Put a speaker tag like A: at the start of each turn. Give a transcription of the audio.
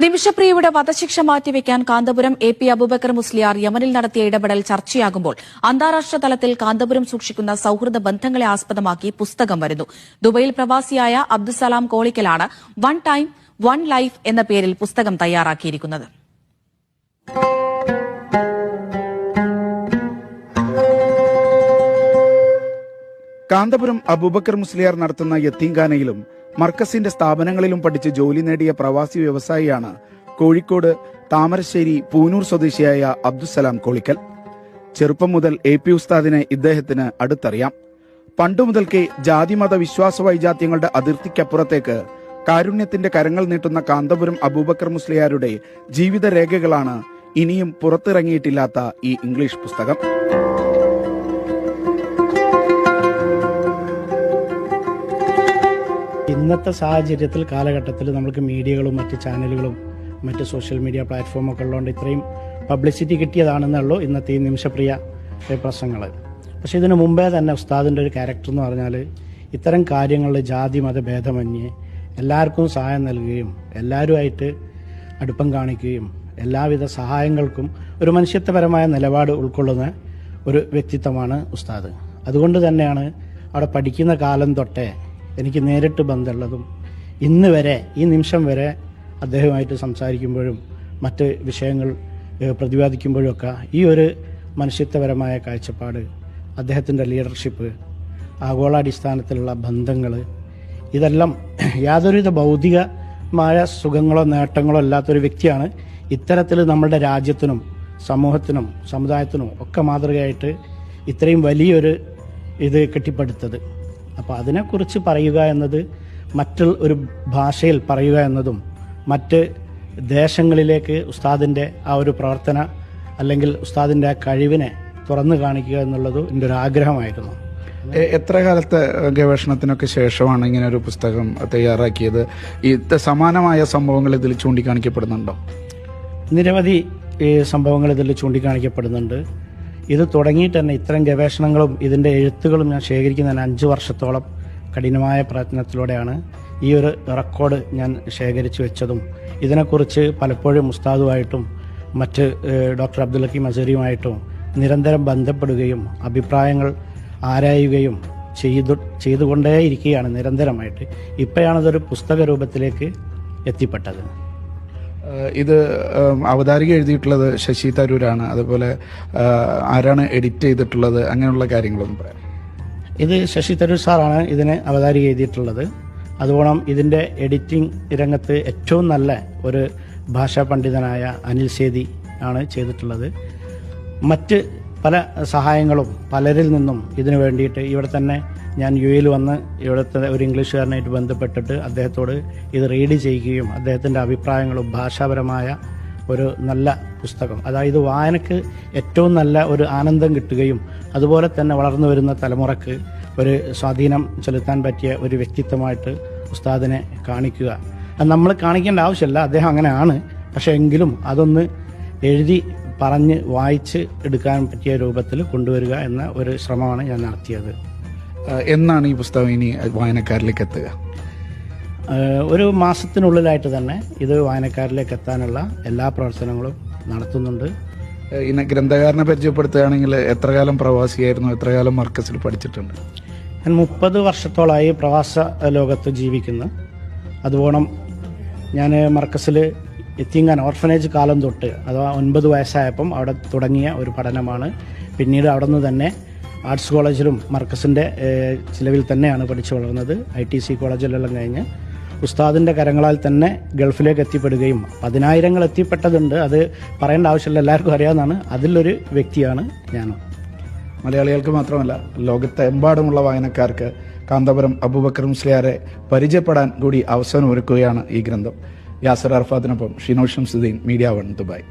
A: നിമിഷപ്രിയയുടെ വധശിക്ഷ മാറ്റിവെക്കാൻ കാന്തപുരം എ പി അബൂബക്കർ മുസ്ലിയാർ യമനിൽ നടത്തിയ ഇടപെടൽ ചർച്ചയാകുമ്പോൾ അന്താരാഷ്ട്ര തലത്തിൽ കാന്തപുരം സൂക്ഷിക്കുന്ന സൌഹൃദ ബന്ധങ്ങളെ ആസ്പദമാക്കി പുസ്തകം വരുന്നു. ദുബൈയിൽ പ്രവാസിയായ അബ്ദുസലാം കോളിക്കലാണ് വൺ ടൈം വൺ ലൈഫ് എന്ന പേരിൽ പുസ്തകം തയ്യാറാക്കിയിരിക്കുന്നത്.
B: കാന്തപുരം അബൂബക്കർ മുസ്ലിയാർ നടത്തുന്ന യത്തീംഖാനയിലും മർക്കസിന്റെ സ്ഥാപനങ്ങളിലും പഠിച്ച് ജോലി നേടിയ പ്രവാസി വ്യവസായിയാണ് കോഴിക്കോട് താമരശ്ശേരി പൂനൂർ സ്വദേശിയായ അബ്ദുസലാം കോളിക്കൽ. ചെറുപ്പം മുതൽ എ പി ഉസ്താദിനെ ഇദ്ദേഹത്തിന് അടുത്തറിയാം. പണ്ടു മുതൽക്കേ ജാതിമത വിശ്വാസ വൈജാത്യങ്ങളുടെ അതിർത്തിക്കപ്പുറത്തേക്ക് കാരുണ്യത്തിന്റെ കരങ്ങൾ നീട്ടുന്ന കാന്തപുരം അബൂബക്കർ മുസ്ലിയാരുടെ ജീവിത രേഖകളാണ് ഇനിയും പുറത്തിറങ്ങിയിട്ടില്ലാത്ത ഈ ഇംഗ്ലീഷ് പുസ്തകം.
C: ഇന്നത്തെ സാഹചര്യത്തിൽ കാലഘട്ടത്തിൽ നമുക്ക് മീഡിയകളും മറ്റ് ചാനലുകളും മറ്റ് സോഷ്യൽ മീഡിയ പ്ലാറ്റ്ഫോമൊക്കെ ഉള്ളതുകൊണ്ട് ഇത്രയും പബ്ലിസിറ്റി കിട്ടിയതാണെന്നുള്ളൂ ഇന്നത്തെ ഈ നിമിഷപ്രിയ പ്രസംഗങ്ങൾ. പക്ഷേ ഇതിനു മുമ്പേ തന്നെ ഉസ്താദിന്റെ ഒരു ക്യാരക്ടർ എന്ന് പറഞ്ഞാൽ ഇത്തരം കാര്യങ്ങളിൽ ജാതി മത ഭേദമന്യേ എല്ലാവർക്കും സഹായം നൽകുകയും എല്ലാവരുമായിട്ട് അടുപ്പം കാണിക്കുകയും എല്ലാവിധ സഹായങ്ങൾക്കും ഒരു മനുഷ്യത്വപരമായ നിലപാട് ഉൾക്കൊള്ളുന്ന ഒരു വ്യക്തിത്വമാണ് ഉസ്താദ്. അതുകൊണ്ട് തന്നെയാണ് അവിടെ പഠിക്കുന്ന കാലം തൊട്ടേ എനിക്ക് നേരിട്ട് ബന്ധമുള്ളതും ഇന്ന് വരെ ഈ നിമിഷം വരെ അദ്ദേഹമായിട്ട് സംസാരിക്കുമ്പോഴും മറ്റ് വിഷയങ്ങൾ പ്രതിപാദിക്കുമ്പോഴുമൊക്കെ ഈ ഒരു മനുഷ്യത്വപരമായ കാഴ്ചപ്പാട് അദ്ദേഹത്തിന്റെ ലീഡർഷിപ്പ് ആഗോളാടിസ്ഥാനത്തിലുള്ള ബന്ധങ്ങൾ ഇതെല്ലാം യാതൊരുവിധ ഭൗതികമായ സുഖങ്ങളോ നേട്ടങ്ങളോ അല്ലാത്തൊരു വ്യക്തിയാണ്. ഇത്തരത്തിൽ നമ്മുടെ രാജ്യത്തിനും സമൂഹത്തിനും സമുദായത്തിനും ഒക്കെ മാതൃകയായിട്ട് ഇത്രയും വലിയൊരു ഇത് കെട്ടിപ്പടുത്തത്. അപ്പോൾ അതിനെക്കുറിച്ച് പറയുക എന്നത് മറ്റുള്ള ഒരു ഭാഷയിൽ പറയുക എന്നതും മറ്റ് ദേശങ്ങളിലേക്ക് ഉസ്താദിന്റെ ആ ഒരു പ്രവർത്തന അല്ലെങ്കിൽ ഉസ്താദിന്റെ ആ കഴിവിനെ തുറന്നു കാണിക്കുക എന്നുള്ളത് എന്റെ ഒരു ആഗ്രഹമായിരുന്നു.
B: എത്ര കാലത്തെ ഗവേഷണത്തിനൊക്കെ ശേഷമാണ് ഇങ്ങനെ ഒരു പുസ്തകം തയ്യാറാക്കിയത്? ഈ സമാനമായ സംഭവങ്ങൾ ഇതിൽ ചൂണ്ടിക്കാണിക്കപ്പെടുന്നുണ്ടോ?
C: നിരവധി സംഭവങ്ങൾ ഇതിൽ ചൂണ്ടിക്കാണിക്കപ്പെടുന്നുണ്ട്. ഇത് തുടങ്ങിയിട്ട് തന്നെ ഇത്തരം ഗവേഷണങ്ങളും ഇതിന്റെ എഴുത്തുകളും ഞാൻ ശേഖരിക്കുന്നതിന് അഞ്ച് വർഷത്തോളം കഠിനമായ പ്രയത്നത്തിലൂടെയാണ് ഈ ഒരു റെക്കോർഡ് ഞാൻ ശേഖരിച്ചു വെച്ചതും. ഇതിനെക്കുറിച്ച് പലപ്പോഴും ഉസ്താദുമായിട്ടും മറ്റ് ഡോക്ടർ അബ്ദുൽ ഹക്കീം അസരിയുമായിട്ടും നിരന്തരം ബന്ധപ്പെടുകയും അഭിപ്രായങ്ങൾ ആരായുകയും ചെയ്തു ചെയ്തുകൊണ്ടേയിരിക്കുകയാണ് നിരന്തരമായിട്ട്. ഇപ്പോഴാണതൊരു പുസ്തക രൂപത്തിലേക്ക് എത്തിപ്പെട്ടത്.
B: ഇത് അവതാരിക എഴുതിയിട്ടുള്ളത് ശശി തരൂരാണ്. അതുപോലെ ആരാണ് എഡിറ്റ് ചെയ്തിട്ടുള്ളത്? അങ്ങനെയുള്ള കാര്യങ്ങളൊന്നും പറയാം.
C: ഇത് ശശി തരൂർ സാറാണ് ഇതിന് അവതാരിക എഴുതിയിട്ടുള്ളത്. അതുപോലെ ഇതിന്റെ എഡിറ്റിംഗ് രംഗത്ത് ഏറ്റവും നല്ല ഒരു ഭാഷാ പണ്ഡിതനായ അനിൽ സേതി ആണ് ചെയ്തിട്ടുള്ളത്. മറ്റ് പല സഹായങ്ങളും പലരിൽ നിന്നും ഇതിനു വേണ്ടിയിട്ട് ഇവിടെ തന്നെ ഞാൻ യു എയിൽ വന്ന് ഇവിടുത്തെ ഒരു ഇംഗ്ലീഷുകാരനായിട്ട് ബന്ധപ്പെട്ടിട്ട് അദ്ദേഹത്തോട് ഇത് റീഡ് ചെയ്യുകയും അദ്ദേഹത്തിന്റെ അഭിപ്രായങ്ങളും ഭാഷാപരമായ ഒരു നല്ല പുസ്തകം. അതായത് വായനക്ക് ഏറ്റവും നല്ല ഒരു ആനന്ദം കിട്ടുകയും അതുപോലെ തന്നെ വളർന്നു വരുന്ന തലമുറയ്ക്ക് ഒരു സ്വാധീനം ചെലുത്താൻ പറ്റിയ ഒരു വ്യക്തിത്വമായിട്ട് ഉസ്താദിനെ കാണിക്കുക. നമ്മൾ കാണിക്കേണ്ട ആവശ്യമില്ല അദ്ദേഹം അങ്ങനെയാണ് പക്ഷേ എങ്കിലും അതൊന്ന് എഴുതി പറഞ്ഞ് വായിച്ച് എടുക്കാൻ പറ്റിയ രൂപത്തിൽ കൊണ്ടുവരിക എന്ന ഒരു ശ്രമമാണ് ഞാൻ നടത്തിയത്.
B: എന്നാണ് ഈ പുസ്തകം ഇനി വായനക്കാരിലേക്ക് എത്തുക?
C: ഒരു മാസത്തിനുള്ളിലായിട്ട് തന്നെ ഇത് വായനക്കാരിലേക്ക് എത്താനുള്ള എല്ലാ പ്രവർത്തനങ്ങളും നടത്തുന്നുണ്ട്.
B: ഇന്ന് ഗ്രന്ഥകാരനെ പരിചയപ്പെടുത്തുകയാണെങ്കിൽ എത്ര കാലം പ്രവാസിയായിരുന്നു? എത്ര കാലം മർക്കസിൽ പഠിച്ചിട്ടുണ്ട്?
C: ഞാൻ മുപ്പത് വർഷത്തോളമായി പ്രവാസ ലോകത്ത് ജീവിക്കുന്നു. അതുപോണം ഞാൻ മർക്കസിൽ എത്തിങ്ങാൻ ഓർഫനേജ് കാലം തൊട്ട് അഥവാ ഒൻപത് വയസ്സായപ്പം അവിടെ തുടങ്ങിയ ഒരു പഠനമാണ്. പിന്നീട് അവിടെ നിന്ന് തന്നെ ആർട്സ് കോളേജിലും മർക്കസിന്റെ ചിലവിൽ തന്നെയാണ് പഠിച്ചു വളർന്നത്. ഐ ടി സി കോളേജിലെല്ലാം കഴിഞ്ഞ് ഉസ്താദിന്റെ കരങ്ങളാൽ തന്നെ ഗൾഫിലേക്ക് എത്തിപ്പെടുകയും പതിനായിരങ്ങൾ എത്തിപ്പെട്ടതുണ്ട്. അത് പറയേണ്ട ആവശ്യമില്ല എല്ലാവർക്കും അറിയാവുന്നതാണ്. അതിലൊരു വ്യക്തിയാണ് ഞാൻ
B: മലയാളികൾക്ക് മാത്രമല്ല ലോകത്തെമ്പാടുമുള്ള വായനക്കാർക്ക് കാന്തപുരം അബൂബക്കർ മുസ്ലിയാരെ പരിചയപ്പെടാൻ കൂടി അവസരം ഒരുക്കുകയാണ് ഈ ഗ്രന്ഥം. യാസർ അർഫാദിനൊപ്പം ഷിനോഷം ഷംസുദ്ദീൻ മീഡിയ വൺ ദുബായ്.